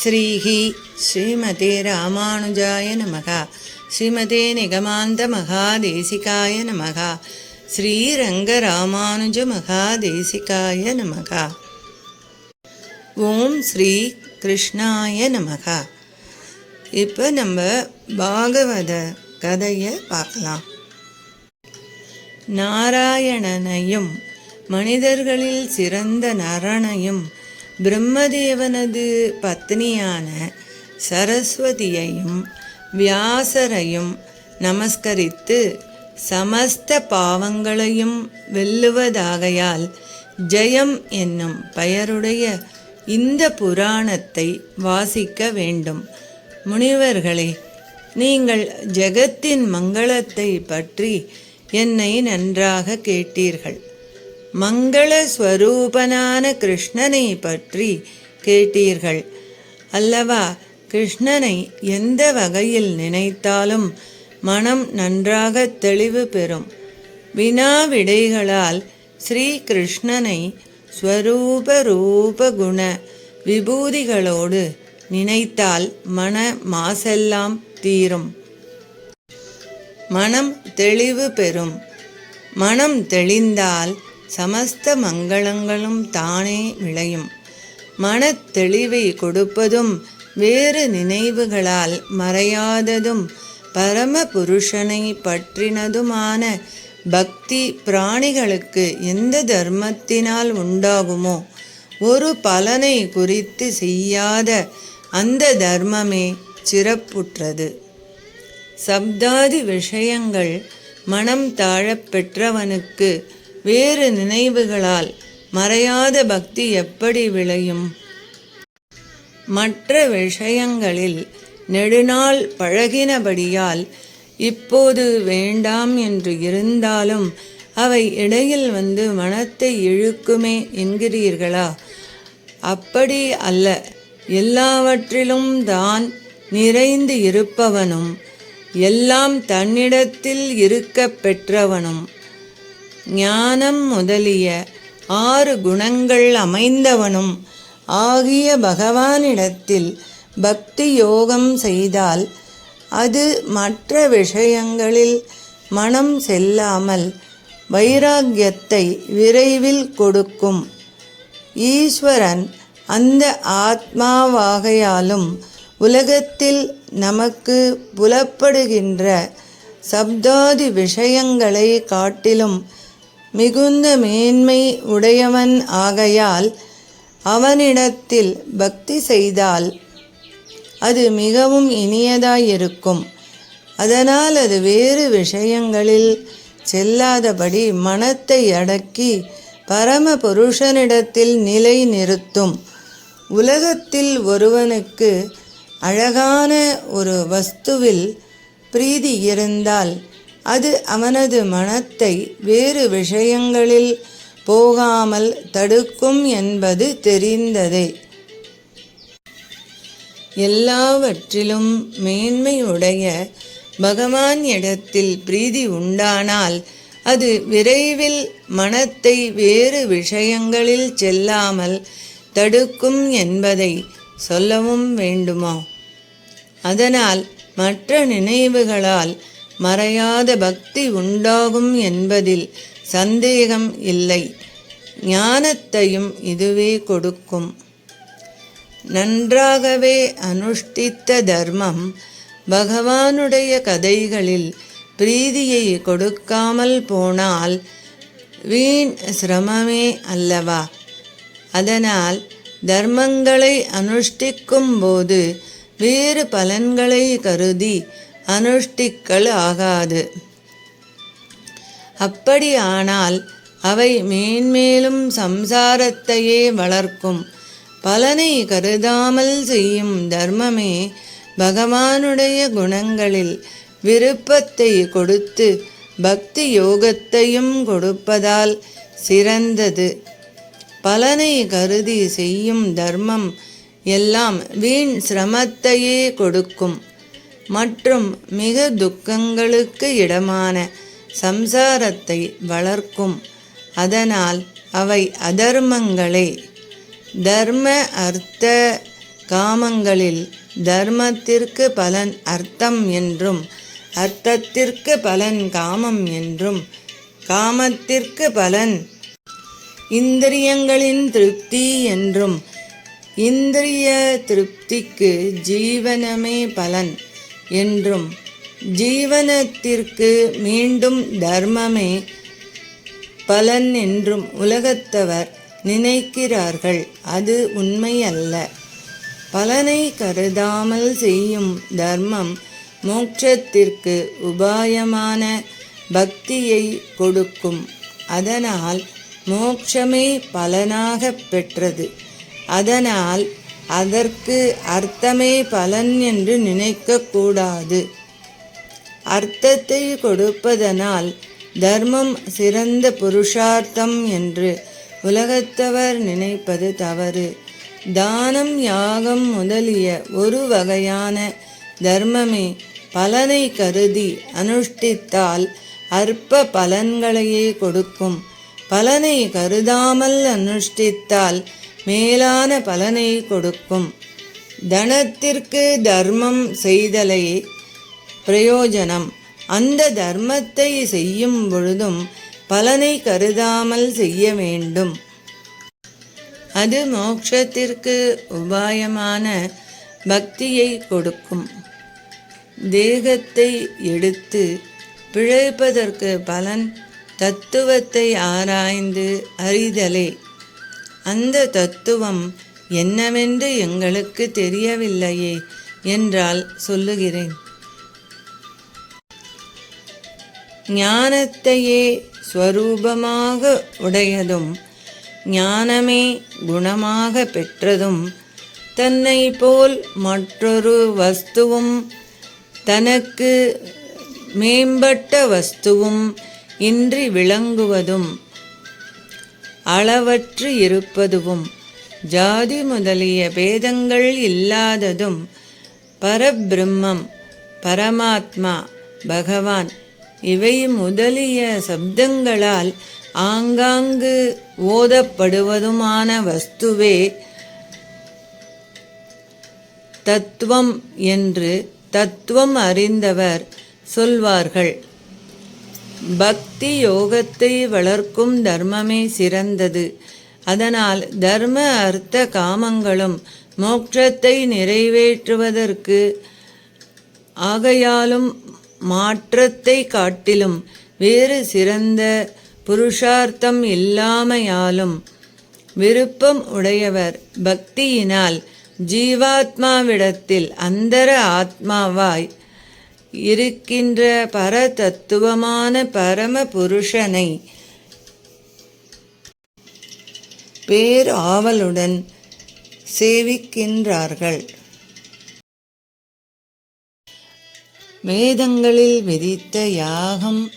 ஸ்ரீஹி ஸ்ரீமதே ராமானுஜாய நமகா ஸ்ரீமதே நிகமாந்த மகாதேசிகாய நமகா ஸ்ரீரங்க ராமானுஜ மகாதேசிகாய நமகா ஓம் ஸ்ரீ கிருஷ்ணாய நமகா இப்போ நம்ம பாகவத கதையை பார்க்கலாம். நாராயணனையும் மனிதர்களில் சிறந்த நரனையும் பிரம்மதேவனது பத்னியான சரஸ்வதியையும் வியாசரையும் நமஸ்கரித்து சமஸ்த பாவங்களையும் வெல்லுவதாகையால் ஜெயம் என்னும் பெயருடைய இந்த புராணத்தை வாசிக்க வேண்டும். முனிவர்களே நீங்கள் ஜெகத்தின் மங்களத்தை பற்றி என்னை நன்றாக கேட்டீர்கள். மங்களஸ்வரூபனான கிருஷ்ணனை பற்றி கேட்டீர்கள். அல்லவா கிருஷ்ணனை எந்த வகையில் நினைத்தாலும் மனம் நன்றாக தெளிவு பெறும். வினா விடைகளால் ஸ்ரீ கிருஷ்ணனை ஸ்வரூப ரூப குண விபூதிகளோடு நினைத்தால் மன மாசெல்லாம் தீரும். மனம் தெளிவு பெறும். மனம் தெளிந்தால் சமஸ்த மங்களங்களும் தானே விளையும். மன தெளிவை கொடுப்பதும் வேறு நினைவுகளால் மறையாததும் பரம புருஷனை பற்றினதுமான பக்தி பிராணிகளுக்கு எந்த தர்மத்தினால் உண்டாகுமோ ஒரு பலனை குறித்து செய்யாத அந்த தர்மமே சிறப்புற்றது. சப்தாதி விஷயங்கள் மனம் தாழப் பெற்றவனுக்கு வேறு நினைவுகளால் மறையாத பக்தி எப்படி விளையும்? மற்ற விஷயங்களில் நெடுநாள் பழகினபடியால் இப்போது வேண்டாம் என்று இருந்தாலும் அவை இடையில் வந்து மனத்தை இழுக்குமே என்கிறீர்களா? அப்படி அல்ல. எல்லாவற்றிலும் தான் நிறைந்து இருப்பவனும் எல்லாம் தன்னிடத்தில் இருக்க பெற்றவனும். ஞானம் முதலிய ஆறு குணங்கள் அமைந்தவனும் ஆகிய பகவானிடத்தில் பக்தி யோகம் செய்தால் அது மற்ற விஷயங்களில் மனம் செல்லாமல் வைராக்கியத்தை விரைவில் கொடுக்கும். ஈஸ்வரன் அந்த ஆத்மாவாகையாலும் உலகத்தில் நமக்கு புலப்படுகின்ற சப்தாதி விஷயங்களை காட்டிலும் மிகுந்த மேன்மை உடையவன் ஆகையால் அவனிடத்தில் பக்தி செய்தால் அது மிகவும் இனியதாயிருக்கும். அதனால் அது வேறு விஷயங்களில் செல்லாதபடி மனத்தை அடக்கி பரம புருஷனிடத்தில் நிலை நிறுத்தும். உலகத்தில் ஒருவனுக்கு அழகான ஒரு வஸ்துவில் பிரீதி இருந்தால் அது அவனது மனத்தை வேறு விஷயங்களில் போகாமல் தடுக்கும் என்பது தெரிந்ததே. எல்லாவற்றிலும் மேன்மையுடைய பகவான் இடத்தில் பிரீதி உண்டானால் அது விரைவில் மனத்தை வேறு விஷயங்களில் செல்லாமல் தடுக்கும் என்பதை சொல்லவும் வேண்டுமா? அதனால் மற்ற நினைவுகளால் மறையாத பக்தி உண்டாகும் என்பதில் சந்தேகம் இல்லை. ஞானத்தையும் இதுவே கொடுக்கும். நன்றாகவே அனுஷ்டித்த தர்மம் பகவானுடைய கதைகளில் பிரீதியை கொடுக்காமல் போனால் வீண் சிரமமே அல்லவா? அதனால் தர்மங்களை அனுஷ்டிக்கும் போது வேறு பலன்களை கருதி அனுஷ்டிக்கல் ஆகாது. அப்படியானால் அவை மேன்மேலும் சம்சாரத்தையே வளர்க்கும். பலனை கருதாமல் செய்யும் தர்மமே பகவானுடைய குணங்களில் விருப்பத்தை கொடுத்து பக்தி யோகத்தையும் கொடுப்பதால் சிறந்தது. பலனை கருதி செய்யும் தர்மம் எல்லாம் வீண் சிரமத்தையே கொடுக்கும். மற்றும் மிக துக்கங்களுக்கு இடமான சம்சாரத்தை வளர்க்கும். அதனால் அவை அதர்மங்களே. தர்ம அர்த்த காமங்களில் தர்மத்திற்கு பலன் அர்த்தம் என்றும் அர்த்தத்திற்கு பலன் காமம் என்றும் காமத்திற்கு பலன் இந்திரியங்களின் திருப்தி என்றும் இந்திரிய திருப்திக்கு ஜீவனமே பலன். என்றும் ஜீவனத்திற்கு மீண்டும் தர்மமே பலன் என்றும் உலகத்தவர் நினைக்கிறார்கள். அது உண்மையல்ல. பலனை கருதாமல் செய்யும் தர்மம் மோட்சத்திற்கு உபாயமான பக்தியை கொடுக்கும். அதனால் மோட்சமே பலனாக பெற்றது. அதனால் அதற்கு அர்த்தமே பலன் என்று நினைக்கக்கூடாது. அர்த்தத்தை கொடுப்பதனால் தர்மம் சிறந்த புருஷார்த்தம் என்று உலகத்தவர் நினைப்பது தவறு. தானம் யாகம் முதலிய ஒரு வகையான தர்மமே பலனை கருதி அனுஷ்டித்தால் அற்ப பலன்களையே கொடுக்கும். பலனை கருதாமல் அனுஷ்டித்தால் மேலான பலனை கொடுக்கும். தனத்திற்கு தர்மம் செய்தலை பிரயோஜனம். அந்த தர்மத்தை செய்யும் பொழுதும் பலனை கருதாமல் செய்ய வேண்டும். அது மோட்சத்திற்கு உபாயமான பக்தியை கொடுக்கும். தேகத்தை எடுத்து பிழைப்பதற்கு பலன் தத்துவத்தை ஆராய்ந்து அறிதலே. அந்த தத்துவம் என்னவென்று எங்களுக்கு தெரியவில்லையே என்றால் சொல்லுகிறேன். ஞானத்தையே ஸ்வரூபமாக உடையதும் ஞானமே குணமாக பெற்றதும் தன்னை போல் மற்றொரு வஸ்துவும் தனக்கு மேம்பட்ட வஸ்துவும் இன்றி விளங்குவதும் அளவற்று இருப்பதுவும் ஜாதி முதலிய பேதங்கள் இல்லாததும் பரபிரம்மம் பரமாத்மா பகவான் இவை முதலிய சப்தங்களால் ஆங்காங்கு ஓதப்படுவதுமான வஸ்துவே தத்துவம் என்று தத்துவம் அறிந்தவர் சொல்வார்கள். பக்தி யோகத்தை வளர்க்கும் தர்மமே சிறந்தது. அதனால் தர்ம அர்த்த காமங்களும் மோட்சத்தை நிறைவேற்றுவதற்கு ஆகையாலும் மாற்றத்தை காட்டிலும் வேறு சிறந்த புருஷார்த்தம் இல்லாமையாலும் விருப்பம் உடையவர் பக்தியினால் ஜீவாத்மாவிடத்தில் அந்தர ஆத்மாவாய் இருக்கின்ற பரதத்துவமான பரம புருஷனை பேர் ஆவலுடன் சேவிக்கின்றார்கள். வேதங்களில் விதித்த யாகம்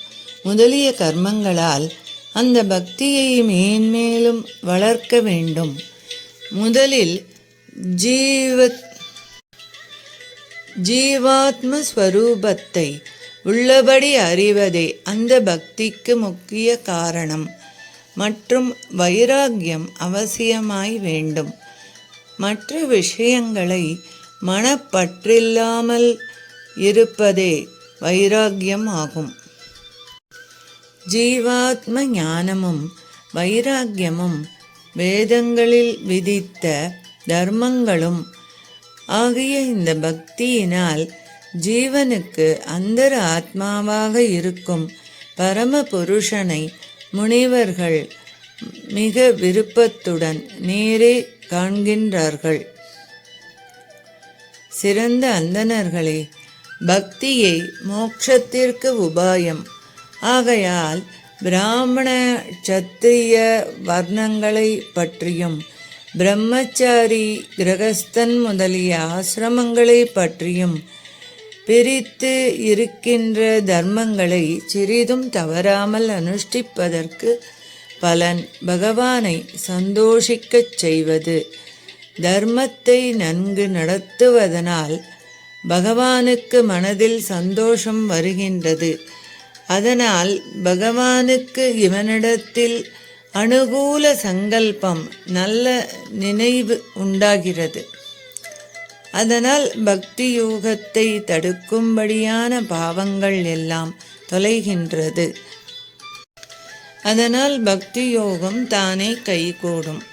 முதலிய கர்மங்களால் அந்த பக்தியை மேன்மேலும் வளர்க்க வேண்டும். முதலில் ஜீவ ஜீவாத்ம ஸ்வரூபத்தை உள்ளபடி அறிவதே அந்த பக்திக்கு முக்கிய காரணம். மற்றும் வைராக்கியம் அவசியமாய் வேண்டும். மற்ற விஷயங்களை மனப்பற்றில்லாமல் இருப்பதே வைராக்கியம் ஆகும். ஜீவாத்ம ஞானமும் வைராக்கியமும் வேதங்களில் விதித்த தர்மங்களும் ஆகிய இந்த பக்தியினால் ஜீவனுக்கு அந்தர ஆத்மாவாக இருக்கும் பரம புருஷனை முனிவர்கள் மிக விருப்பத்துடன் நேரே காண்கின்றார்கள். சிறந்த அந்தனர்களே பக்தியை மோட்சத்திற்கு உபாயம். ஆகையால் பிராமண சத்திரிய வர்ணங்களை பற்றியும் பிரம்மச்சாரி கிரகஸ்தன் முதலிய ஆசிரமங்களை பற்றியும் பிரித்து இருக்கின்ற தர்மங்களை சிறிதும் தவறாமல் அனுஷ்டிப்பதற்கு பலன் பகவானை சந்தோஷிக்கச் செய்வது தர்மத்தை நன்கு நடத்துவதனால் பகவானுக்கு மனதில் சந்தோஷம் வருகின்றது. அதனால் பகவானுக்கு இவனிடத்தில் அனுகூல சங்கல்பம் நல்ல நினைவு உண்டாகிறது. அதனால் பக்தி யோகத்தை தடுக்கும்படியான பாவங்கள் எல்லாம் தொலைகின்றது. அதனால் பக்தி யோகம் தானே கைகூடும்.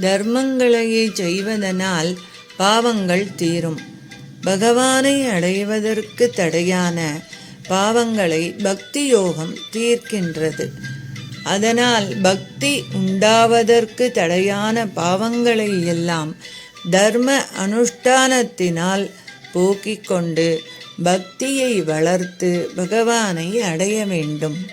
தர்மங்களையே செய்வதனால் பாவங்கள் தீரும். பகவானை அடைவதற்கு தடையான பாவங்களை பக்தி யோகம் தீர்க்கின்றது. அதனால் பக்தி உண்டாவதற்கு தடையான பாவங்களை எல்லாம் தர்ம அனுஷ்டானத்தினால் போக்கிக் கொண்டு பக்தியை வளர்த்து பகவானை அடைய வேண்டும்.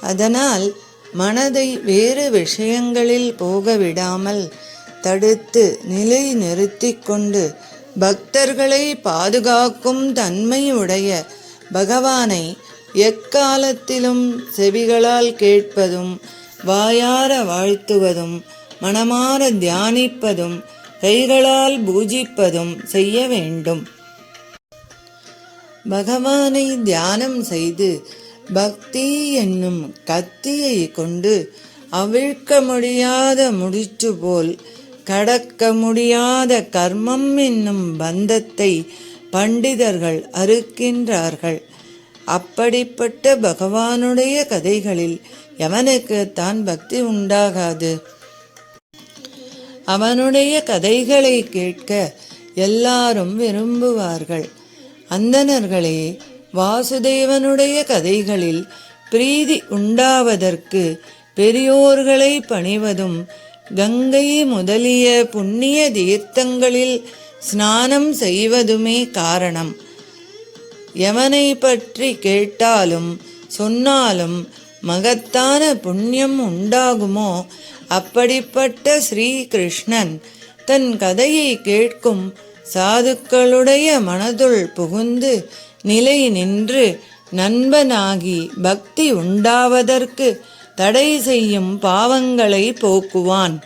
அதனால் மனதை வேறு விஷயங்களில் போக விடாமல் தடுத்து நிலை நிறுத்தி கொண்டு பக்தர்களை பாதுகாக்கும் தன்மையுடைய பகவானை எக்காலத்திலும் செவிகளால் கேட்பதும் வாயார வாழ்த்துவதும் மனமாற தியானிப்பதும் கைகளால் பூஜிப்பதும் செய்ய வேண்டும். பகவானை தியானம் செய்து பக்தி என்னும் கத்தியை கொண்டு அவிழ்க்க முடியாத முடிச்சு போல் கடக்க முடியாத கர்மம் என்னும் பந்தத்தை பண்டிதர்கள் அறுக்கின்றார்கள். அப்படிப்பட்ட பகவானுடைய கதைகளில் எவனுக்கு தான் பக்தி உண்டாகாது? அவனுடைய கதைகளை கேட்க எல்லாரும் விரும்புவார்கள். அந்தணர்களே வாசுதேவனுடைய கதைகளில் பிரீதி உண்டாவதற்கு பெரியோர்களை பணிவதும் கங்கை முதலிய புண்ணிய தீர்த்தங்களில் ஸ்நானம் செய்வதுமே காரணம். எவனை பற்றி கேட்டாலும் சொன்னாலும் மகத்தான புண்ணியம் உண்டாகுமோ? அப்படிப்பட்ட ஸ்ரீகிருஷ்ணன் தன் கதையை கேட்கும் சாதுக்களுடைய மனதுள் புகுந்து நிலை நின்று நண்பனாகி பக்தி உண்டாவதற்கு தடை செய்யும் பாவங்களை போக்குவான்.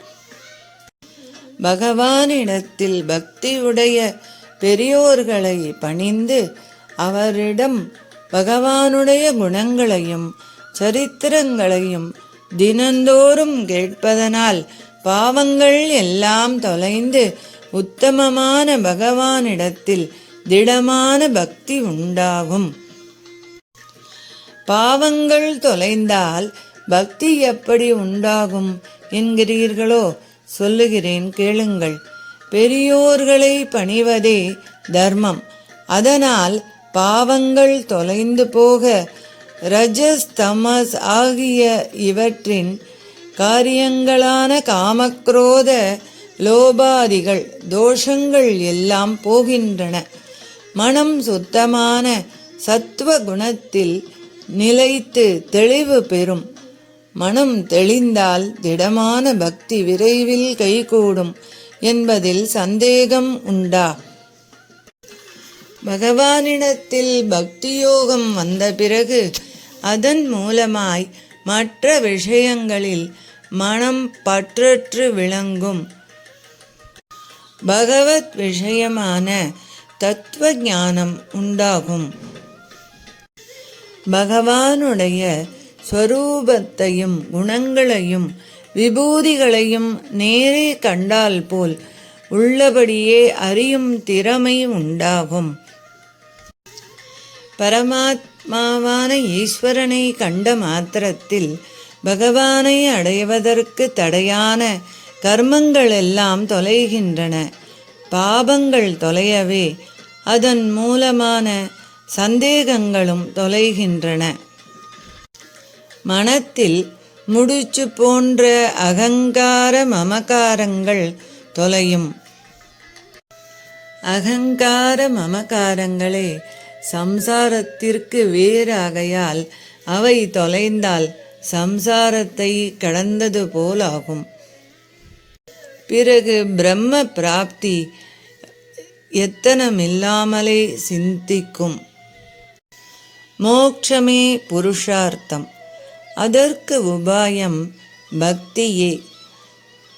பகவானிடத்தில் பக்தியுடைய பெரியோர்களை பணிந்து அவரிடம் பகவானுடைய குணங்களையும் சரித்திரங்களையும் தினந்தோறும் கேட்பதனால் பாவங்கள் எல்லாம் தொலைந்து உத்தமமான பகவானிடத்தில் திடமான பக்தி உண்டாகும். பாவங்கள் தொலைந்தால் பக்தி எப்படி உண்டாகும் என்கிறீர்களோ சொல்லுகிறேன் கேளுங்கள். பெரியோர்களை பணிவதே தர்மம். அதனால் பாவங்கள் தொலைந்து போக ரஜஸ் தமஸ் ஆகிய இவற்றின் காரியங்களான காமக்ரோத லோபாதிகள் தோஷங்கள் எல்லாம் போகின்றன. மனம் சுத்தமான சத்துவ குணத்தில் நிலைத்து தெளிவு பெறும். மனம் தெளிந்தால் திடமான பக்தி விரைவில் கைகூடும் என்பதில் சந்தேகம் உண்டா? பகவானிடத்தில் பக்தியோகம் வந்த பிறகு அதன் மூலமாய் மற்ற விஷயங்களில் மனம் பற்றற்று விளங்கும். பகவத் விஷயமான தத்துவ ஞானம் உண்டாகும். பகவானுடைய ஸ்வரூபத்தையும் குணங்களையும் விபூதிகளையும் நேரே கண்டால் போல் உள்ளபடியே அறியும் திறமை உண்டாகும். பரமாத்மாவான ஈஸ்வரனை கண்ட மாத்திரத்தில் பகவானை அடைவதற்கு தடையான கர்மங்கள் எல்லாம் தொலைகின்றன. பாபங்கள் தொலையவே அதன் மூலமான சந்தேகங்களும் தொலைகின்றன. மனத்தில் முடிச்சு போன்ற அகங்கார மமகாரங்கள் தொலையும். அகங்கார மமகாரங்களே சம்சாரத்திற்கு வேறாகையால் அவை தொலைந்தால் சம்சாரத்தை கடந்தது போலாகும். பிறகு பிரம்ம பிராப்தி எத்தனமில்லாமலே சிந்திக்கும். மோக்ஷமே புருஷார்த்தம். அதற்கு உபாயம் பக்தியே.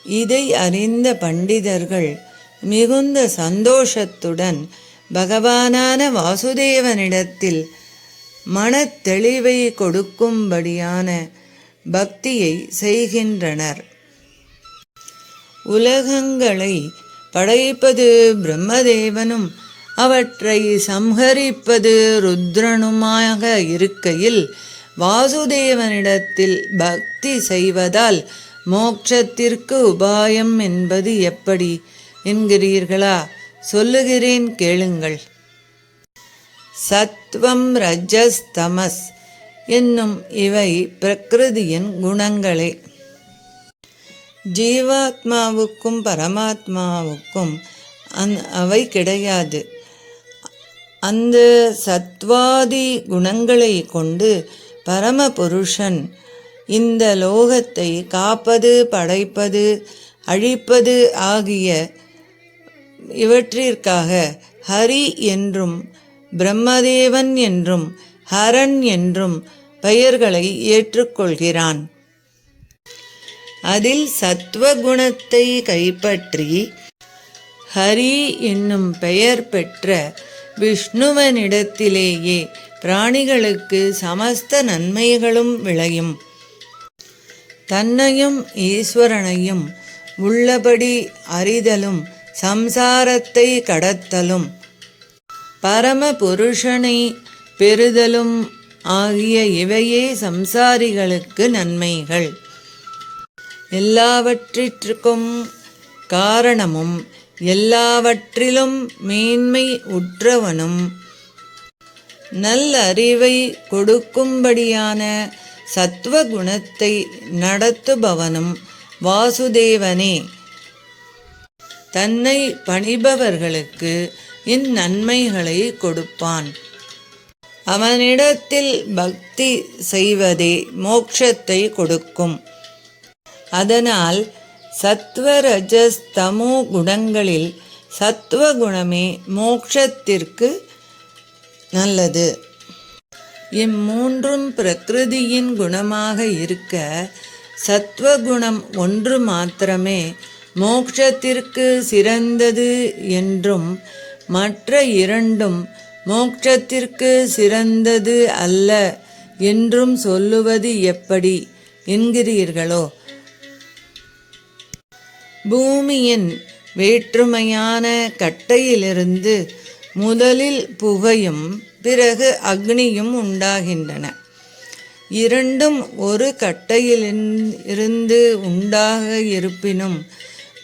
இதை அறிந்த பண்டிதர்கள் மிகுந்த சந்தோஷத்துடன் பகவானான வாசுதேவனிடத்தில் மனத்தெளிவை கொடுக்கும்படியான பக்தியை செய்கின்றனர். உலகங்களை படைப்பது பிரம்மதேவனும் அவற்றை சம்ஹரிப்பது ருத்ரனுமாக இருக்கையில் வாசுதேவனிடத்தில் பக்தி செய்வதால் மோட்சத்திற்கு உபாயம் என்பது எப்படி என்கிறீர்களா? சொல்லுகிறேன் கேளுங்கள். சத்வம் ரஜஸ் தமஸ் என்னும் இவை பிரகிருதியின் குணங்களே. ஜீவாத்மாவுக்கும் பரமாத்மாவுக்கும் அந் அவை கிடையாது. அந்த சத்வாதி குணங்களை கொண்டு பரமபுருஷன் இந்த லோகத்தை காப்பது படைப்பது அழிப்பது ஆகிய இவற்றிற்காக ஹரி என்றும் பிரம்மதேவன் என்றும் ஹரன் என்றும் பெயர்களை ஏற்றுக்கொள்கிறான். அதில் சத்வகுணத்தை கைப்பற்றி ஹரி என்னும் பெயர் பெற்ற விஷ்ணுவனிடத்திலேயே பிராணிகளுக்கு சமஸ்த நன்மைகளும் விளையும். தன்னையும் ஈஸ்வரனையும் உள்ளபடி அறிதலும் சம்சாரத்தை கடத்தலும். பரம புருஷனை பெறுதலும் ஆகிய இவையே சம்சாரிகளுக்கு நன்மைகள். எல்லாவற்றிற்கும் காரணமும் எல்லாவற்றிலும் மேன்மை உற்றவனும். நல்லறிவை கொடுக்கும்படியான சத்வகுணத்தை நடத்துபவனும் வாசுதேவனே. தன்னை பணிபவர்களுக்கு இந்நன்மைகளை கொடுப்பான். அவனிடத்தில் பக்தி செய்வதே மோட்சத்தை கொடுக்கும். அதனால் சத்வரஜஸ் தமோ குணங்களில் சத்வகுணமே மோட்சத்திற்கு நல்லது. இம்மூன்றும் பிரகிருதியின் குணமாக இருக்க சத்வகுணம் ஒன்று மாத்திரமே மோட்சத்திற்கு சிறந்தது என்றும் மற்ற இரண்டும் மோட்சத்திற்கு சிறந்தது அல்ல என்றும் சொல்லுவது எப்படி என்கிறீர்களோ? பூமியின் வேற்றுமையான கட்டையிலிருந்து முதலில் புகையும் பிறகு அக்னியும் உண்டாகின்றன. இரண்டும் ஒரு கட்டையில் இருந்து உண்டாக இருப்பினும்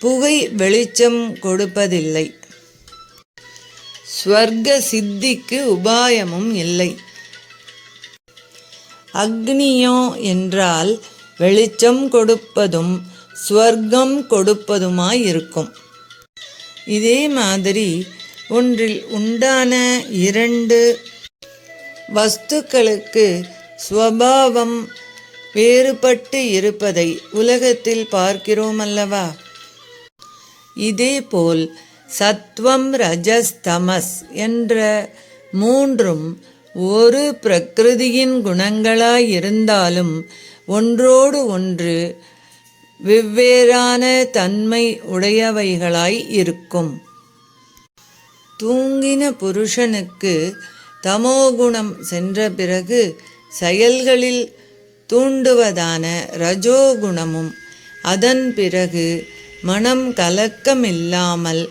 புகை வெளிச்சம் கொடுப்பதில்லை. ஸ்வர்க சித்திக்கு உபாயமும் இல்லை. அக்னியோ என்றால் வெளிச்சம் கொடுப்பதும் ஸ்வர்க்கம் கொடுப்பதுமாயிருக்கும். இதே மாதிரி ஒன்றில் உண்டான இரண்டு வஸ்துக்களுக்கு ஸ்வபாவம் வேறுபட்டு இருப்பதை உலகத்தில் பார்க்கிறோம் அல்லவா இதேபோல் சத்வம் ரஜஸ்தமஸ் என்ற மூன்றும் ஒரு பிரகிருதியின் குணங்களாய் இருந்தாலும் ஒன்றோடு ஒன்று வெவ்வேறான தன்மை உடையவைகளாய் இருக்கும். தூங்கின புருஷனுக்கு தமோகுணம் சென்ற பிறகு செயல்களில் தூண்டுவதான ரஜோகுணமும் அதன் பிறகு மனம் கலக்கமில்லாமல்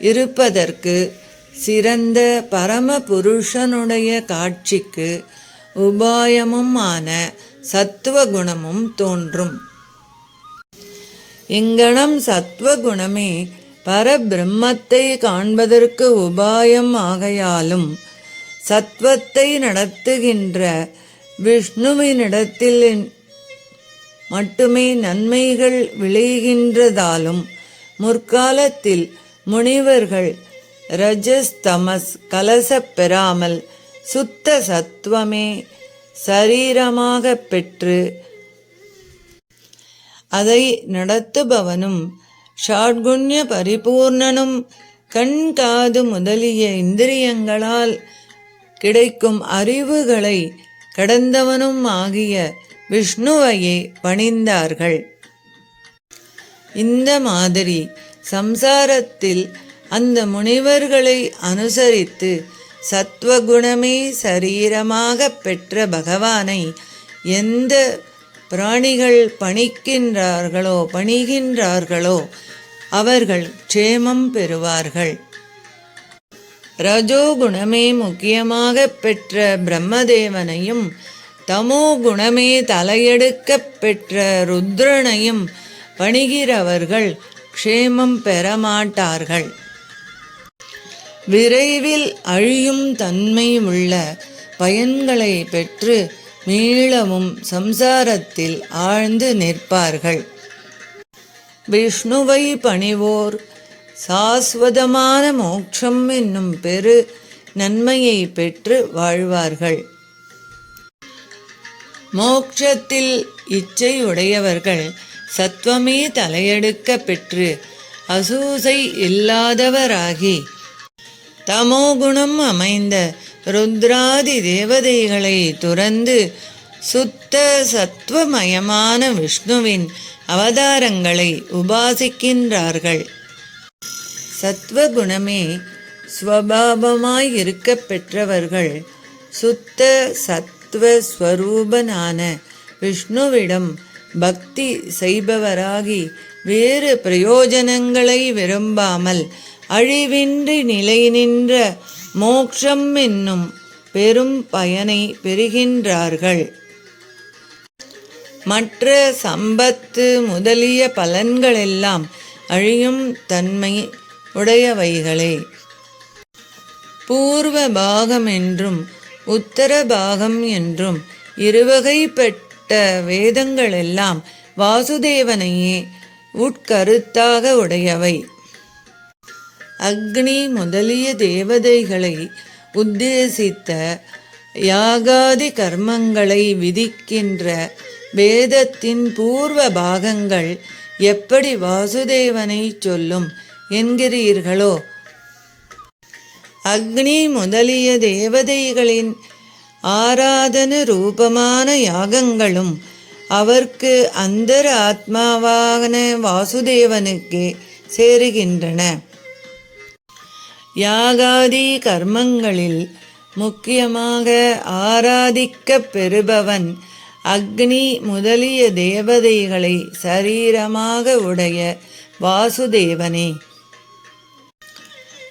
இருப்பதற்கு சிறந்த பரம புருஷனுடைய காட்சிக்கு உபாயமுமான சத்துவகுணமும் தோன்றும். இங்கனம் சத்வகுணமே பரபிரம்மத்தை காண்பதற்கு உபாயம் ஆகையாலும் சத்வத்தை நடத்துகின்ற விஷ்ணுவினிடத்தில் மட்டுமே நன்மைகள் விளைகின்றதாலும் முற்காலத்தில் முனிவர்கள் ரஜஸ் தமஸ் கலசப் பெறாமல் சுத்த சத்துவமே சரீரமாக பெற்று அதை நடத்துபவனும் ஷாட்குண்ய பரிபூர்ணனும் கண் காது முதலிய இந்திரியங்களால் கிடைக்கும் அறிவுகளை கடந்தவனும் ஆகிய விஷ்ணுவையே பணிந்தார்கள். இந்த மாதிரி சம்சாரத்தில் அந்த முனிவர்களை அனுசரித்து சத்வகுணமே சரீரமாக பெற்ற பகவானை எந்த பிராணிகள் பணிக்கின்றார்களோ பணிகின்றார்களோ அவர்கள் க்ஷேமம் பெறுவார்கள். ரஜோகுணமே முக்கியமாக பெற்ற பிரம்மதேவனையும் தமோ குணமே தலையெடுக்கப் பெற்ற ருத்ரனையும் பணிகிறவர்கள் க்ஷேமம் பெறமாட்டார்கள். விரைவில் அழியும் தன்மை உள்ள பயன்களை பெற்று மீளவும் சம்சாரத்தில் ஆழ்ந்து நிற்பார்கள். விஷ்ணுவை பணிவோர் சாஸ்வதமான மோட்சம் என்னும் பெரு நன்மையை பெற்று வாழ்வார்கள். மோட்சத்தில் இச்சை உடையவர்கள் சத்வமே தலையெடுக்க பெற்று அசூசை இல்லாதவராகி தமோகுணம் அமைந்த ருத்ராதி தேவதைகளை துறந்து சுத்த சத்வமயமான விஷ்ணுவின் அவதாரங்களை உபாசிக்கின்றார்கள். சத்வகுணமே ஸ்வபாவமாய் இருக்க பெற்றவர்கள் சுத்த சத் சத்வஸ்வரூபனான விஷ்ணுவிடம் பக்தி செய்பவராகி வேறு பிரயோஜனங்களை விரும்பாமல் அழிவின்றி நிலை நின்ற மோக்ஷம் என்னும் பெரும் பயனை பெறுகின்றார்கள். மற்ற சம்பத்து முதலிய பலன்களெல்லாம் அழியும் தன்மை உடையவைகளே. பூர்வ பாகம் என்றும் உத்தர பாகம் என்றும் இருவகைப்பட்ட வேதங்களெல்லாம் வாசுதேவனையே உட்கருத்தாக உடையவை. அக்னி முதலிய தேவதைகளை உத்தேசித்த யாகாதி கர்மங்களை விதிக்கின்ற வேதத்தின் பூர்வ பாகங்கள் எப்படி வாசுதேவனை சொல்லும் என்கிறீர்களோ அக்னி முதலிய தேவதைகளின் ஆராதன ரூபமான யாகங்களும் அவர்க்கு அந்தர ஆத்மாவான வாசுதேவனுக்கே சேருகின்றன. யாகாதி கர்மங்களில் முக்கியமாக ஆராதிக்கப் பெறுபவன் அக்னி முதலிய தேவதைகளை சரீரமாக உடைய வாசுதேவனே.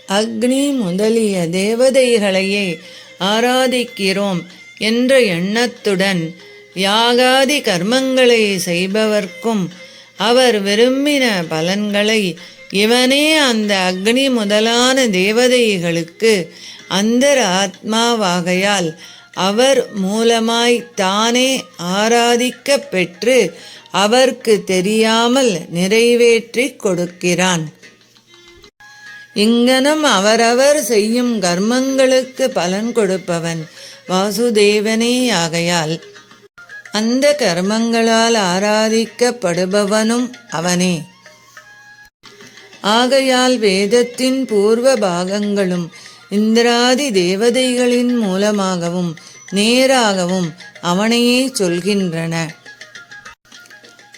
அக்னி முதலிய தேவதைகளையே ஆராதிக்கிறோம் என்ற எண்ணத்துடன் யாகாதி கர்மங்களை செய்பவர்க்கும் அவர் விரும்பின பலன்களை இவனே அந்த அக்னி முதலான தேவதைகளுக்கு அந்தர ஆத்மாவாகையால் அவர் மூலமாய் தானே ஆராதிக்கப் பெற்று அவர்க்கு தெரியாமல் நிறைவேற்றிக் கொடுக்கிறான். இங்கனம் அவரவர் செய்யும் கர்மங்களுக்கு பலன் கொடுப்பவன் வாசுதேவனே ஆகையால். அந்த கர்மங்களால் ஆராதிக்கப்படுபவனும் அவனே. ஆகையால் வேதத்தின் பூர்வ பாகங்களும் இந்திராதி தேவதைகளின் மூலமாகவும் நேராகவும் அவனையே சொல்கின்றன.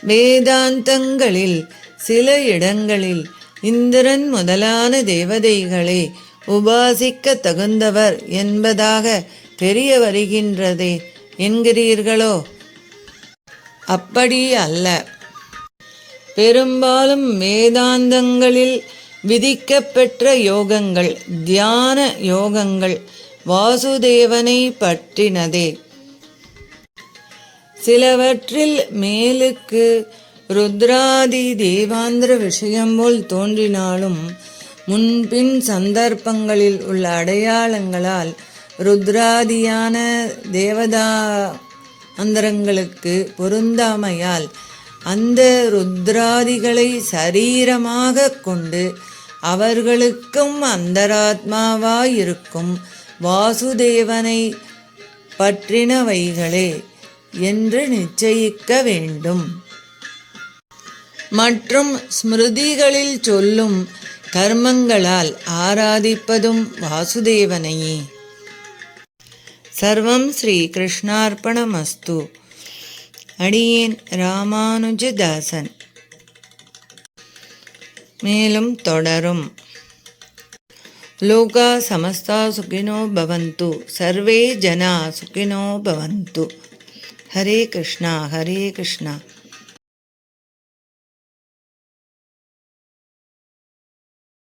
வேதாந்தங்களில் சில இடங்களில் இந்திரன் முதலான தேவதைகளை உபாசிக்க தகுந்தவர் என்பதாக தெரிய வருகின்றதே என்கிறீர்களோ? அப்படி அல்ல. பெரும்பாலும் வேதாந்தங்களில் விதிக்கப்பெற்ற யோகங்கள் தியான யோகங்கள் வாசுதேவனை பற்றினதே. சிலவற்றில் மேலுக்கு ருத்ராதி தேவாந்திர விஷயம் போல் தோன்றினாலும் முன்பின் சந்தர்ப்பங்களில் உள்ள அடையாளங்களால் ருத்ராதியான தேவதா அந்தரங்களுக்கு பொருந்தாமையால் அந்த ருத்ராதிகளை சரீரமாக கொண்டு அவர்களுக்கும் அந்தராத்மாவாயிருக்கும் வாசுதேவனை பற்றினவைகளே என்று நிச்சயிக்க வேண்டும். மற்றும் ஸ்மிருதிகளில் சொல்லும் கர்மங்களால் ஆராதிப்பதும் வாசுதேவனையே. சர்வம் ஸ்ரீ கிருஷ்ணார்ப்பணமஸ்து அடியேன் ராமானுஜதாசன். மேலும் தொடரும். லோகா சமஸ்தா சுகினோ பவந்து. சர்வே ஜனா சுகினோ பவந்து. ஹரே கிருஷ்ணா ஹரே கிருஷ்ணா.